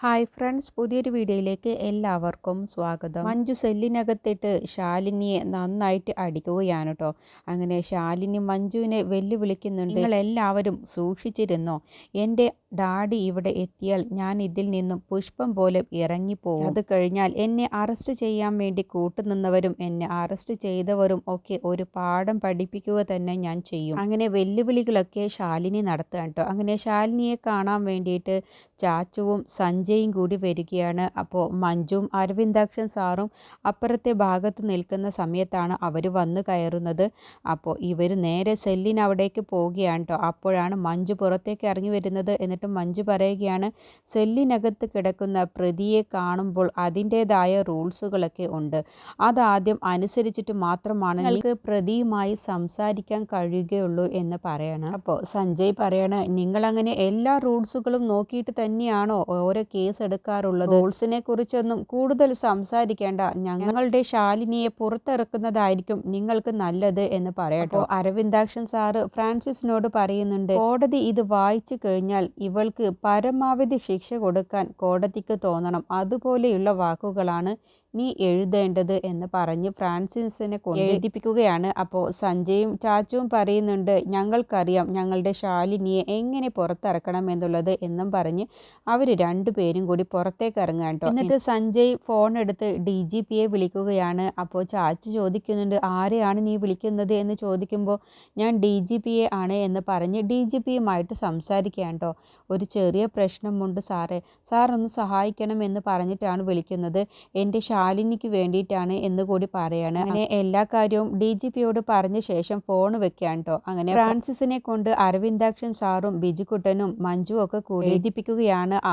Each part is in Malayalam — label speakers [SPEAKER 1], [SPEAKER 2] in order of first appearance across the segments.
[SPEAKER 1] ഹായ് ഫ്രണ്ട്സ് പുതിയൊരു വീഡിയോയിലേക്ക് എല്ലാവർക്കും സ്വാഗതം. മഞ്ജു സെല്ലിനകത്തിട്ട് ശാലിനിയെ നന്നായിട്ട് അടിക്കുകയാണ് കേട്ടോ അങ്ങനെ ശാലിനി മഞ്ജുവിനെ വെല്ലുവിളിക്കുന്നുണ്ട്. നിങ്ങൾ എല്ലാവരും സൂക്ഷിച്ചിരുന്നോ? എന്റെ ഡാഡി ഇവിടെ എത്തിയാൽ ഞാൻ ഇതിൽ നിന്നും പുഷ്പം പോലെ ഇറങ്ങിപ്പോകും അത് കഴിഞ്ഞാൽ എന്നെ അറസ്റ്റ് ചെയ്യാൻ വേണ്ടി കൂട്ടുനിന്നവരും എന്നെ അറസ്റ്റ് ചെയ്തവരും ഒക്കെ ഒരു പാഠം പഠിപ്പിക്കുക തന്നെ ഞാൻ ചെയ്യും. അങ്ങനെ വെല്ലുവിളികളൊക്കെ ശാലിനി നടത്തുക അങ്ങനെ ശാലിനിയെ കാണാൻ വേണ്ടിയിട്ട് ചാച്ചുവും സഞ്ജയും കൂടി വരികയാണ്. അപ്പോൾ മഞ്ജും അരവിന്ദാക്ഷൻ സാറും അപ്പുറത്തെ ഭാഗത്ത് നിൽക്കുന്ന സമയത്താണ് അവർ വന്ന് കയറുന്നത്. അപ്പോൾ ഇവർ നേരെ സെല്ലിന് അവിടേക്ക് പോവുകയാണ് കേട്ടോ അപ്പോഴാണ് മഞ്ജു പുറത്തേക്ക് ഇറങ്ങി വരുന്നത്. എന്നിട്ട് മഞ്ജു പറയുകയാണ് സെല്ലിനകത്ത് കിടക്കുന്ന പ്രതിയെ കാണുമ്പോൾ അതിന്റേതായ റൂൾസുകളൊക്കെ ഉണ്ട്. അതാദ്യം അനുസരിച്ചിട്ട് മാത്രമാണ് നിങ്ങൾക്ക് പ്രതിയുമായി സംസാരിക്കാൻ കഴിയുകയുള്ളൂ എന്ന് പറയണം. അപ്പോൾ സഞ്ജയ് പറയണ നിങ്ങളങ്ങനെ എല്ലാ റൂൾസുകളും നോക്കിയിട്ട് തന്നെയാണോ? ഓരോ കേസ് എടുക്കാറുള്ളത് റൂൾസിനെ കുറിച്ചൊന്നും കൂടുതൽ സംസാരിക്കേണ്ട. ഞങ്ങളുടെ ശാലിനിയെ പുറത്തിറക്കുന്നതായിരിക്കും നിങ്ങൾക്ക് നല്ലത് എന്ന് പറയട്ടോ. അരവിന്ദാക്ഷൻ സാറ് ഫ്രാൻസിസിനോട് പറയുന്നുണ്ട് കോടതി ഇത് വായിച്ചു കഴിഞ്ഞാൽ ഇവൾക്ക് പരമാവധി ശിക്ഷ കൊടുക്കാൻ കോടതിക്ക് തോന്നണം. അതുപോലെയുള്ള വാക്കുകളാണ് നീ എഴുതേണ്ടത് എന്ന് പറഞ്ഞ് ഫ്രാൻസിസിനെ കൊണ്ട് എഴുതിപ്പിക്കുകയാണ്. അപ്പോൾ സഞ്ജയും ചാച്ചുവും പറയുന്നുണ്ട് ഞങ്ങൾക്കറിയാം ഞങ്ങളുടെ ശാലിനിയെ എങ്ങനെ പുറത്തിറക്കണം എന്നുള്ളത് എന്നും പറഞ്ഞ് അവർ രണ്ടുപേരും കൂടി പുറത്തേക്ക് ഇറങ്ങുക കേട്ടോ. എന്നിട്ട് സഞ്ജയ് ഫോൺ എടുത്ത് ഡി ജി പിയെ വിളിക്കുകയാണ്. അപ്പോൾ ചാച്ചു ചോദിക്കുന്നുണ്ട് ആരെയാണ് നീ വിളിക്കുന്നത്? എന്ന് ചോദിക്കുമ്പോൾ ഞാൻ ഡി ജി പിയെ ആണ് എന്ന് പറഞ്ഞ് ഡി ജി പിയുമായിട്ട് സംസാരിക്കുകയാണ് കേട്ടോ. ഒരു ചെറിയ പ്രശ്നമുണ്ട് സാറേ സാർ ഒന്ന് സഹായിക്കണം എന്ന് പറഞ്ഞിട്ടാണ് വിളിക്കുന്നത്. എന്റെ ശാലിനിക്ക് വേണ്ടിയിട്ടാണ് എന്ന് കൂടി പറയാണ്. അങ്ങനെ എല്ലാ കാര്യവും ഡി ജി പിയോട് പറഞ്ഞ ശേഷം ഫോൺ വെക്കുകയാണ് കേട്ടോ അങ്ങനെ ഫ്രാൻസിസിനെ കൊണ്ട് അരവിന്ദാക്ഷൻ സാറും ബിജുകുട്ടനും മഞ്ജു ഒക്കെ കൂടി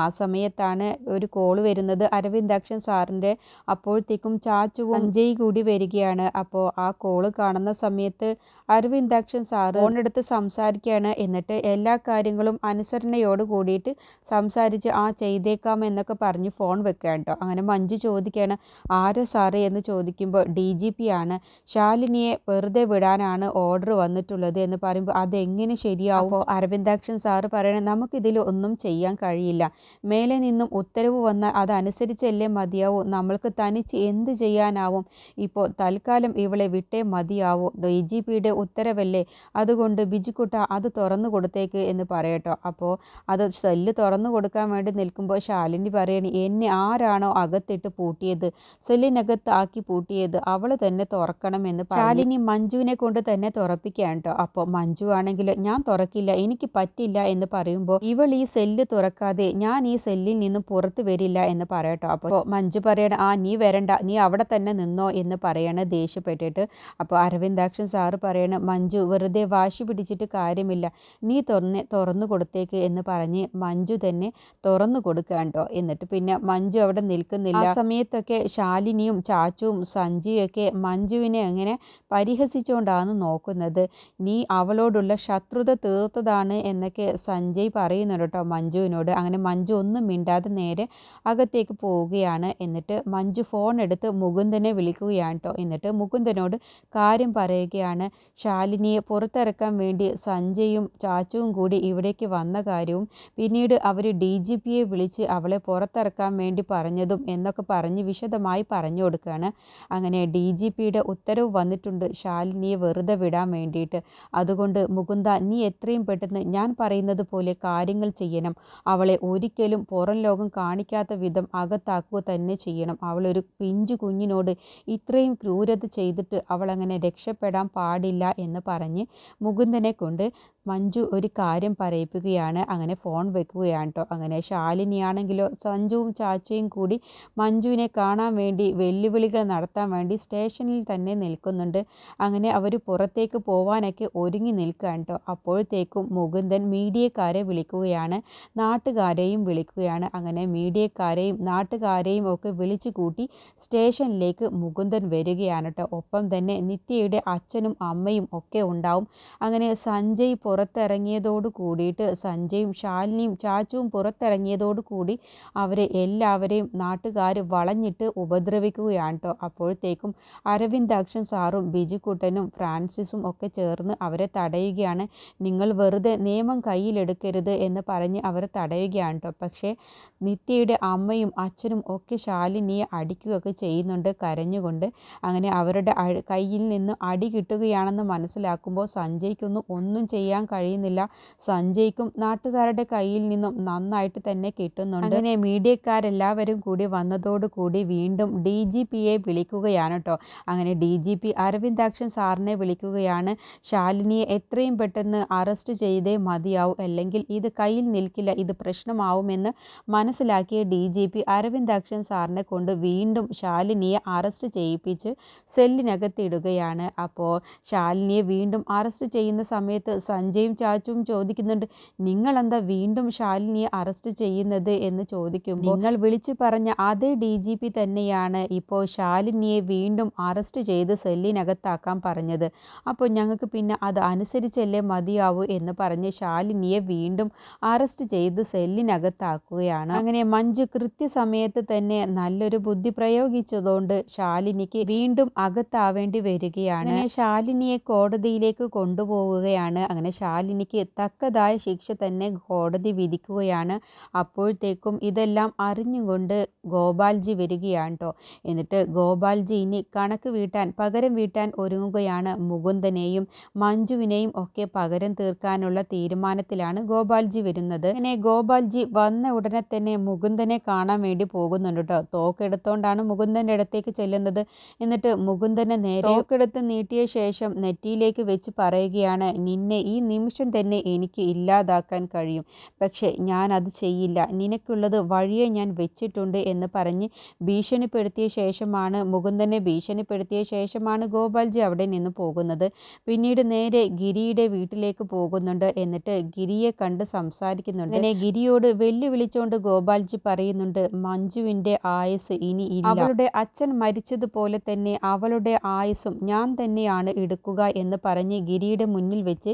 [SPEAKER 1] ആ സമയത്താണ് ഒരു കോൾ വരുന്നത്. അരവിന്ദാക്ഷൻ സാറിന്റെ അപ്പോഴത്തേക്കും ചാച്ചുവും അഞ്ജയ് കൂടി വരികയാണ്. അപ്പോൾ ആ കോൾ കാണുന്ന സമയത്ത് അരവിന്ദാക്ഷൻ സാറ് ഫോണെടുത്ത് സംസാരിക്കുകയാണ്. എന്നിട്ട് എല്ലാ കാര്യങ്ങളും അനുസരണയോട് കൂടിയിട്ട് സംസാരിച്ച് ആ ചെയ്തേക്കാം എന്നൊക്കെ പറഞ്ഞ് ഫോൺ വെക്കുകയാണ് കേട്ടോ അങ്ങനെ മഞ്ജു ചോദിക്കുകയാണ് ആരാ സാറേ എന്ന് ചോദിക്കുമ്പോൾ ഡി ജി പി ആണ്. ശാലിനിയെ വെറുതെ വിടാനാണ് ഓർഡർ വന്നിട്ടുള്ളത് എന്ന് പറയുമ്പോൾ അതെങ്ങനെ ശരിയാവും? അരവിന്ദാക്ഷൻ സാറ് പറയണേ നമുക്കിതിൽ ഒന്നും ചെയ്യാൻ കഴിയില്ല. മേലെ നിന്നും ഉത്തരവ് വന്നാൽ അതനുസരിച്ചല്ലേ മതിയാവൂ? നമ്മൾക്ക് തനിച്ച് എന്ത് ചെയ്യാനാവും? ഇപ്പോൾ തൽക്കാലം ഇവളെ വിട്ടേ മതിയാവൂ. ഡി ജി പിയുടെ ഉത്തരവല്ലേ? അതുകൊണ്ട് ബിജുക്കുട്ട അത് തുറന്നു കൊടുത്തേക്ക് എന്ന് പറയട്ടോ. അപ്പോൾ അത് സെല്ല് തുറന്നു കൊടുക്കാൻ വേണ്ടി നിൽക്കുമ്പോൾ ശാലിനി പറയണേ എന്നെ ആരാണോ അകത്തിട്ട് പൂട്ടിയത്? സെല്ലിനകത്ത് ആക്കി പൂട്ടിയത് അവൾ തന്നെ തുറക്കണമെന്ന് ശാലിനി മഞ്ജുവിനെ കൊണ്ട് തന്നെ തുറപ്പിക്കുകയാണ് കേട്ടോ അപ്പോൾ മഞ്ജു ആണെങ്കിൽ ഞാൻ തുറക്കില്ല എനിക്ക് പറ്റില്ല എന്ന് പറയുമ്പോൾ ഇവൾ ഈ സെല്ല് തുറക്കാതെ ഞാൻ ഈ സെല്ലിൽ നിന്ന് പുറത്ത് വരില്ല എന്ന് പറയട്ടോ. അപ്പോൾ മഞ്ജു പറയണ ആ നീ വരണ്ട നീ അവിടെ തന്നെ നിന്നോ എന്ന് പറയണ ദേഷ്യപ്പെട്ടിട്ട്. അപ്പോൾ അരവിന്ദാക്ഷൻ സാറ് പറയണ മഞ്ജു വെറുതെ വാശി പിടിച്ചിട്ട് കാര്യമില്ല. നീ തുറന്ന് തുറന്നു കൊടുത്തേക്ക് എന്ന് പറഞ്ഞ് മഞ്ജു തന്നെ തുറന്നു കൊടുക്കുക കേട്ടോ എന്നിട്ട് പിന്നെ മഞ്ജു അവിടെ നിൽക്കുന്നില്ല. ആ സമയത്തൊക്കെ ശാലിനിയും ചാച്ചുവും സഞ്ജിയൊക്കെ മഞ്ജുവിനെ അങ്ങനെ പരിഹസിച്ചുകൊണ്ടാണ് നോക്കുന്നത്? നീ അവളോടുള്ള ശത്രുത തീർത്തതാണ് എന്നൊക്കെ സഞ്ജയ് പറയുന്നുണ്ട് കേട്ടോ മഞ്ജുവിനോട്. അങ്ങനെ മഞ്ജു ഒന്നും മിണ്ടാതെ നേരെ അകത്തേക്ക് പോവുകയാണ്. എന്നിട്ട് മഞ്ജു ഫോൺ എടുത്ത് മുകുന്ദനെ വിളിക്കുകയാണ് കേട്ടോ. എന്നിട്ട് മുകുന്ദനോട് കാര്യം പറയുകയാണ്. ശാലിനിയെ പുറത്തിറക്കാൻ വേണ്ടി സഞ്ജയും ചാച്ചുവും കൂടി ഇവിടേക്ക് വന്ന കാര്യവും പിന്നീട് അവർ ഡി ജി പിയെ വിളിച്ച് അവളെ പുറത്തിറക്കാൻ വേണ്ടി പറഞ്ഞതും എന്നൊക്കെ പറഞ്ഞ് വിശദമായി പറഞ്ഞു കൊടുക്കുകയാണ്. അങ്ങനെ ഡി ജി പിയുടെ ഉത്തരവ് വന്നിട്ടുണ്ട്. ശാലിനിയെ വെറുതെ വിടാൻ വേണ്ടിയിട്ട്. അതുകൊണ്ട് മുകുന്ദ നീ എത്രയും പെട്ടെന്ന് ഞാൻ പറയുന്നത് പോലെ കാര്യങ്ങൾ ചെയ്യണം. അവളെ ഒരിക്കലും പുറം ലോകം കാണിക്കാത്ത വിധം അകത്താക്കുക തന്നെ ചെയ്യണം. അവളൊരു പിഞ്ചു കുഞ്ഞിനോട് ഇത്രയും ക്രൂരത ചെയ്തിട്ട് അവളങ്ങനെ രക്ഷപ്പെടാൻ പാടില്ല എന്ന് പറഞ്ഞ് മുകുന്ദനെ കൊണ്ട് മഞ്ജു ഒരു കാര്യം പറയിപ്പിക്കുകയാണ്. അങ്ങനെ ഫോൺ വെക്കുകയാണ് കേട്ടോ അങ്ങനെ ശാലിനിയാണെങ്കിലോ സഞ്ജുവും ചാച്ചയും കൂടി മഞ്ജുവിനെ കാണാൻ വേണ്ടി വെല്ലുവിളികൾ നടത്താൻ വേണ്ടി സ്റ്റേഷനിൽ തന്നെ നിൽക്കുന്നുണ്ട്. അങ്ങനെ അവർ പുറത്തേക്ക് പോവാനൊക്കെ ഒരുങ്ങി നിൽക്കുകയാണ് കേട്ടോ അപ്പോഴത്തേക്കും മുകുന്ദൻ മീഡിയക്കാരെ വിളിക്കുകയാണ്. നാട്ടുകാരെയും വിളിക്കുകയാണ്. അങ്ങനെ മീഡിയക്കാരെയും നാട്ടുകാരെയും ഒക്കെ വിളിച്ചു കൂട്ടി സ്റ്റേഷനിലേക്ക് മുകുന്ദൻ വരികയാണ് കേട്ടോ ഒപ്പം തന്നെ നിത്യയുടെ അച്ഛനും അമ്മയും ഒക്കെ ഉണ്ടാവും. അങ്ങനെ സഞ്ജയ് പുറത്തിറങ്ങിയതോട് കൂടിയിട്ട് സഞ്ജയും ശാലിനിയും ചാച്ചുവും പുറത്തിറങ്ങിയതോട് കൂടി അവരെ എല്ലാവരെയും നാട്ടുകാർ വളഞ്ഞിട്ട് ഉപദ്രവിക്കുകയാണ് കേട്ടോ അപ്പോഴത്തേക്കും അരവിന്ദാക്ഷൻ സാറും ബിജുക്കുട്ടനും ഫ്രാൻസിസും ഒക്കെ ചേർന്ന് അവരെ തടയുകയാണ്. നിങ്ങൾ വെറുതെ നിയമം കയ്യിലെടുക്കരുത് എന്ന് പറഞ്ഞ് അവരെ തടയുകയാണ് കേട്ടോ പക്ഷേ നിത്യയുടെ അമ്മയും അച്ഛനും ഒക്കെ ശാലിനിയെ അടിക്കുകയൊക്കെ ചെയ്യുന്നുണ്ട് കരഞ്ഞുകൊണ്ട്. അങ്ങനെ അവരുടെ കയ്യിൽ നിന്ന് അടി കിട്ടുകയാണെന്ന് മനസ്സിലാക്കുമ്പോൾ സഞ്ജയ്ക്കൊന്നും ഒന്നും ചെയ്യാൻ കഴിയുന്നില്ല. സഞ്ജയ്ക്കും നാട്ടുകാരുടെ കയ്യിൽ നിന്നും നന്നായിട്ട് തന്നെ കിട്ടുന്നുണ്ട്. അങ്ങനെ മീഡിയക്കാരെല്ലാവരും കൂടി വന്നതോടുകൂടി വീണ്ടും ഡി ജി പിയെ വിളിക്കുകയാണ് കേട്ടോ അങ്ങനെ ഡി ജി പി അരവിന്ദാക്ഷൻ സാറിനെ വിളിക്കുകയാണ്. ശാലിനിയെ എത്രയും പെട്ടെന്ന് അറസ്റ്റ് ചെയ്തേ മതിയാവും. അല്ലെങ്കിൽ ഇത് കയ്യിൽ നിൽക്കില്ല ഇത് പ്രശ്നമാവുമെന്ന് മനസ്സിലാക്കിയ ഡി ജി പി അരവിന്ദാക്ഷൻ സാറിനെ കൊണ്ട് വീണ്ടും ശാലിനിയെ അറസ്റ്റ് ചെയ്യിപ്പിച്ച് സെല്ലിനകത്തിടുകയാണ്. അപ്പോൾ ശാലിനിയെ വീണ്ടും അറസ്റ്റ് ചെയ്യുന്ന സമയത്ത് സഞ്ജയും ചാച്ചുവും ചോദിക്കുന്നുണ്ട് നിങ്ങൾ നിങ്ങളെന്താ വീണ്ടും ശാലിനിയെ അറസ്റ്റ് ചെയ്യുന്നത്? എന്ന് ചോദിക്കുമ്പോൾ നിങ്ങൾ വിളിച്ചു പറഞ്ഞ അതേ ഡി ജി പി തന്നെയാണ് ഇപ്പോൾ ശാലിനിയെ വീണ്ടും അറസ്റ്റ് ചെയ്ത് സെല്ലിനകത്താക്കാൻ പറഞ്ഞത്. അപ്പോൾ ഞങ്ങൾക്ക് പിന്നെ അത് അനുസരിച്ചല്ലേ മതിയാവൂ എന്ന് പറഞ്ഞ് ശാലിനിയെ വീണ്ടും അറസ്റ്റ് ചെയ്ത് സെല്ലിനകത്താക്കുകയാണ്. അങ്ങനെ മഞ്ജു കൃത്യസമയത്ത് തന്നെ നല്ലൊരു ബുദ്ധി പ്രയോഗിച്ചതുകൊണ്ട് ശാലിനിക്ക് വീണ്ടും അകത്താവേണ്ടി വരികയാണ്. ശാലിനിയെ കോടതിയിലേക്ക് കൊണ്ടുപോവുകയാണ്. അങ്ങനെ ശാലിനിക്ക് തക്കതായ ശിക്ഷ തന്നെ കോടതി വിധിക്കുകയാണ്. അപ്പോഴത്തേക്കും ഇതെല്ലാം അറിഞ്ഞുകൊണ്ട് ഗോപാൽജി വരികയാണ് കേട്ടോ എന്നിട്ട് ഗോപാൽജി ഇനി കണക്ക് വീട്ടാൻ പകരം വീട്ടാൻ ഒരുങ്ങുകയാണ് മുകുന്ദനെയും മഞ്ജുവിനെയും ഒക്കെ പകരം തീർക്കാനുള്ള തീരുമാനത്തിലാണ് ഗോപാൽജി വരുന്നത്. അങ്ങനെ ഗോപാൽജി വന്ന ഉടനെ തന്നെ മുകുന്ദനെ കാണാൻ വേണ്ടി പോകുന്നുണ്ട് കേട്ടോ തോക്കെടുത്തോണ്ടാണ് മുകുന്ദന്റെ അടുത്തേക്ക് ചെല്ലുന്നത്. എന്നിട്ട് മുകുന്ദനെ നേരെ തോക്കെടുത്ത് നീട്ടിയ ശേഷം നെറ്റിയിലേക്ക് വെച്ച് പറയുകയാണ് നിന്നെ ഈ നിമിഷം തന്നെ എനിക്ക് ഇല്ലാതാക്കാൻ കഴിയും. പക്ഷേ ഞാൻ അത് ചെയ്യില്ല. നിനക്കുള്ളത് വഴിയെ ഞാൻ വെച്ചിട്ടുണ്ട് എന്ന് പറഞ്ഞ് ഭീഷണിപ്പെടുത്തിയ ശേഷമാണ് മുകുന്ദനെ ഭീഷണിപ്പെടുത്തിയ ശേഷമാണ് ഗോപാൽജി അവിടെ നിന്ന് പോകുന്നത്. പിന്നീട് നേരെ ഗിരിയുടെ വീട്ടിലേക്ക് പോകുന്നുണ്ട് എന്നിട്ട് ഗിരിയെ കണ്ട് സംസാരിക്കുന്നുണ്ട്. അങ്ങനെ ഗിരിയോട് വെല്ലുവിളിച്ചുകൊണ്ട് ഗോപാൽജി പറയുന്നുണ്ട് മഞ്ജുവിന്റെ ആയുസ് ഇനി ഇല്ല. അവളുടെ അച്ഛൻ മരിച്ചതുപോലെ തന്നെ അവളുടെ ആയുസ്സും ഞാൻ തന്നെയാണ് എടുക്കുക എന്ന് പറഞ്ഞ് ഗിരിയുടെ മുന്നിൽ വെച്ച്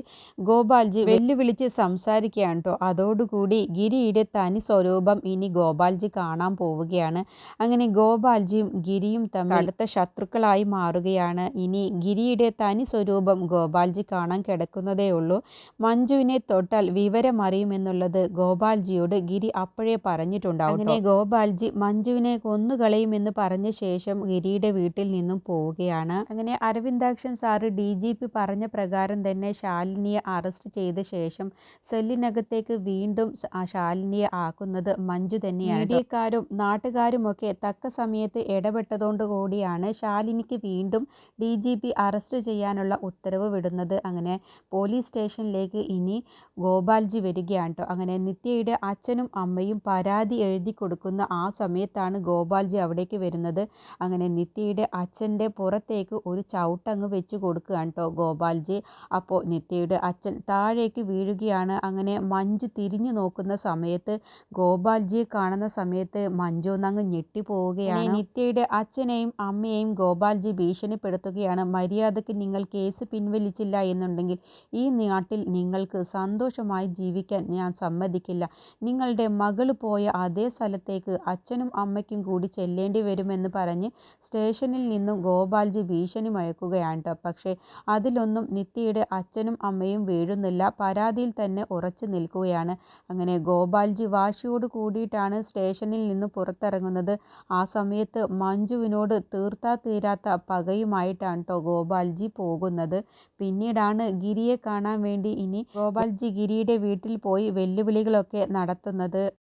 [SPEAKER 1] ഗോപാൽജി വെല്ലുവിളിച്ച് സംസാരിക്കുകയാണ് കേട്ടോ അതോടുകൂടി ഗിരിയുടെ തനി സ്വരൂപം ഇനി ഗോപാൽജി കാണാൻ പോവുകയാണ്. അങ്ങനെ ഗോപാൽജിയും ഗിരിയും തമ്മിൽ അടുത്ത ശത്രുക്കളായി മാറുകയാണ്. ഇനി ഗിരിയുടെ തനി സ്വരൂപം ഗോപാൽജി കാണാൻ കിടക്കുന്നതേ ഉള്ളൂ. മഞ്ജുവിനെ തൊട്ടാൽ വിവരമറിയുമെന്നുള്ളത് ഗോപാൽജിയോട് ഗിരി അപ്പോഴേ പറഞ്ഞിട്ടുണ്ടാവും അങ്ങനെ ഗോപാൽജി മഞ്ജുവിനെ കൊന്നുകളയുമെന്ന് പറഞ്ഞ ശേഷം ഗിരിയുടെ വീട്ടിൽ നിന്നും പോവുകയാണ്. അങ്ങനെ Aravindakshan sir D G P പറഞ്ഞ പ്രകാരം തന്നെ ശാലിനിയെ അറസ്റ്റ് ചെയ്ത ശേഷം സെല്ലിനകത്തേക്ക് വീണ്ടും ശാലിനിയെ ആക്കുന്നത് മഞ്ജു തന്നെയാണ്. മീഡിയക്കാരും നാട്ടുകാരുമൊക്കെ തക്ക സമയത്ത് ഇടപെട്ടതുകൊണ്ട് കൂടിയാണ് ശാലിനിക്ക് വീണ്ടും ഡി ജി പി അറസ്റ്റ് ചെയ്യാനുള്ള ഉത്തരവ് വിടുന്നത്. അങ്ങനെ പോലീസ് സ്റ്റേഷനിലേക്ക് ഇനി ഗോപാൽജി വരികയാണ് കേട്ടോ അങ്ങനെ നിത്യയുടെ അച്ഛനും അമ്മയും പരാതി എഴുതി കൊടുക്കുന്ന ആ സമയത്താണ് ഗോപാൽജി അവിടേക്ക് വരുന്നത്. അങ്ങനെ നിത്യയുടെ അച്ഛന്റെ പുറത്തേക്ക് ഒരു ചവിട്ടങ്ങ് വെച്ച് കൊടുക്കുകയാണ് കേട്ടോ ഗോപാൽജി. അപ്പോൾ നിത്യയുടെ അച്ഛൻ താഴേക്ക് വീഴുകയാണ്. അങ്ങനെ മഞ്ജു തിരിഞ്ഞു നോക്കുന്ന സമയത്ത് ഗോപാൽജിയെ കാണുന്ന സമയത്ത് മഞ്ജു ഒന്നങ്ങ് ഞെട്ടിപ്പോവുകയാണ്. നിത്യയുടെ അച്ഛനെയും അമ്മയെയും ഗോപാൽജി ഭീഷണിപ്പെടുത്തുകയാണ്. മര്യാദയ്ക്ക് നിങ്ങൾ കേസ് പിൻവലിച്ചില്ല എന്നുണ്ടെങ്കിൽ ഈ നാട്ടിൽ നിങ്ങൾക്ക് സന്തോഷമായി ജീവിക്കാൻ ഞാൻ സമ്മതിക്കില്ല. നിങ്ങളുടെ മകൾ പോയ അതേ സ്ഥലത്തേക്ക് അച്ഛനും അമ്മയ്ക്കും കൂടി ചെല്ലേണ്ടി വരുമെന്ന് പറഞ്ഞ് സ്റ്റേഷനിൽ നിന്നും ഗോപാൽജി ഭീഷണി മയക്കുകയാണ് കേട്ടോ പക്ഷേ അതിലൊന്നും നിത്യയുടെ അച്ഛനും അമ്മയും വീഴുന്നില്ല. പരാതിയിൽ തന്നെ ഉറച്ചു നിൽക്കുകയാണ്. അങ്ങനെ ഗോപാൽജി വാശിയോട് കൂടിയിട്ടാണ് സ്റ്റേഷനിൽ നിന്ന് പുറത്തിറങ്ങുന്നത്. ആ സമയത്ത് മഞ്ജുവിനോട് തീർത്താ തീരാത്ത പകയുമായിട്ടാണ് കേട്ടോ ഗോപാൽജി പോകുന്നത്. പിന്നീടാണ് ഗിരിയെ കാണാൻ വേണ്ടി ഇനി ഗോപാൽജി ഗിരിയുടെ വീട്ടിൽ പോയി വെല്ലുവിളികളൊക്കെ നടത്തുന്നത്.